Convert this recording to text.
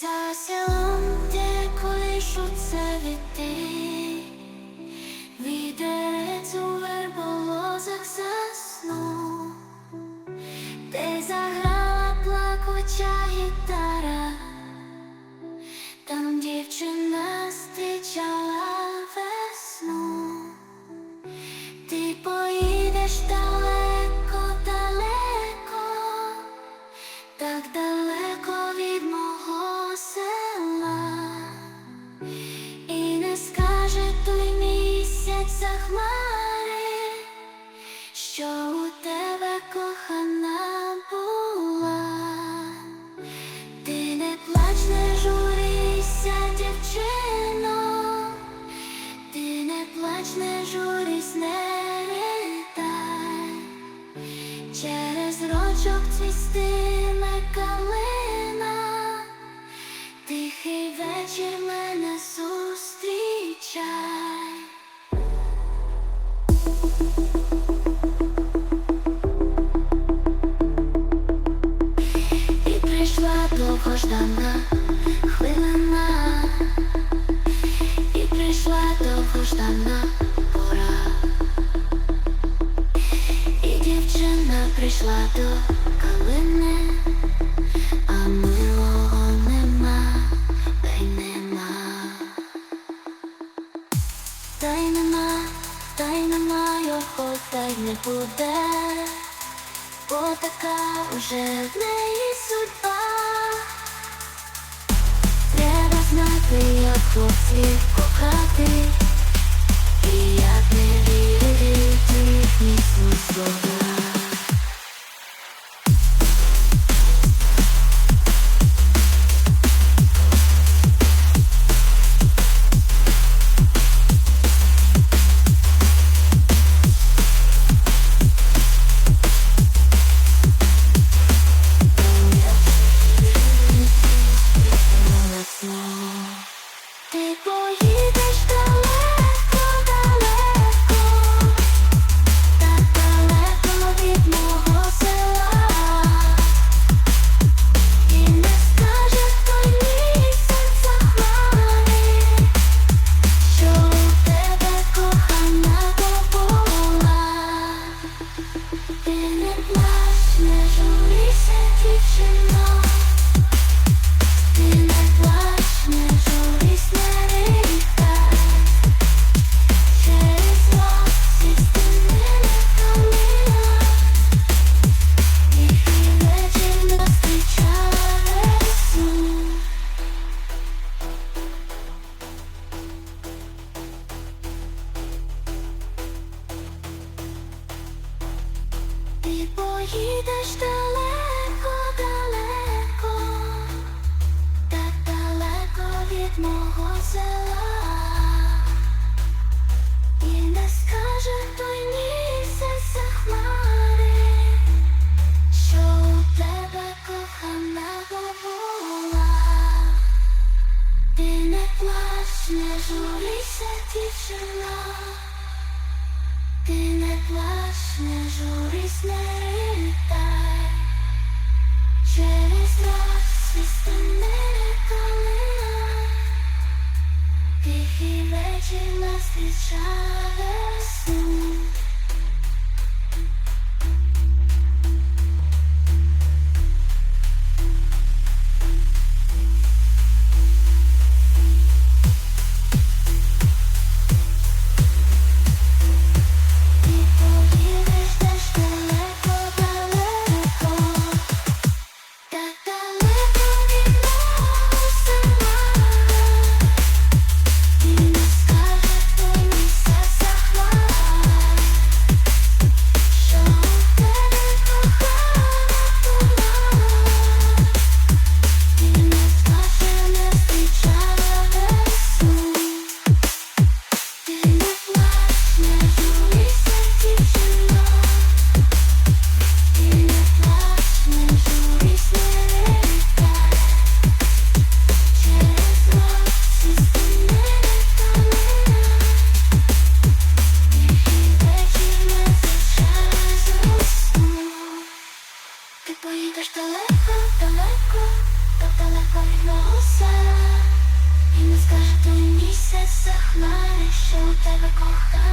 За селом, де це віти, Відець у верболозах заснув, де заграла плакуча гітара, що у тебе кохана була. Ти не плач, журися, дівчино, ти не плач, не не ридай, через рочок цвістиме калина, тихий вечір мене зустрічай. Довгождана хвилина, і прийшла довгождана пора, і дівчина прийшла до калини, а милого нема, й нема, та нема, та й нема його, та й не буде. Бо така уже в як хлопців кохати Ти поїдеш далеко, плач, не журись, не через нас свистане калина, тихий вечір нас зустрічає ж далеко, далеко, так далеко від мого села. І не скажеш, ти місяць захмари, що у тебе кохає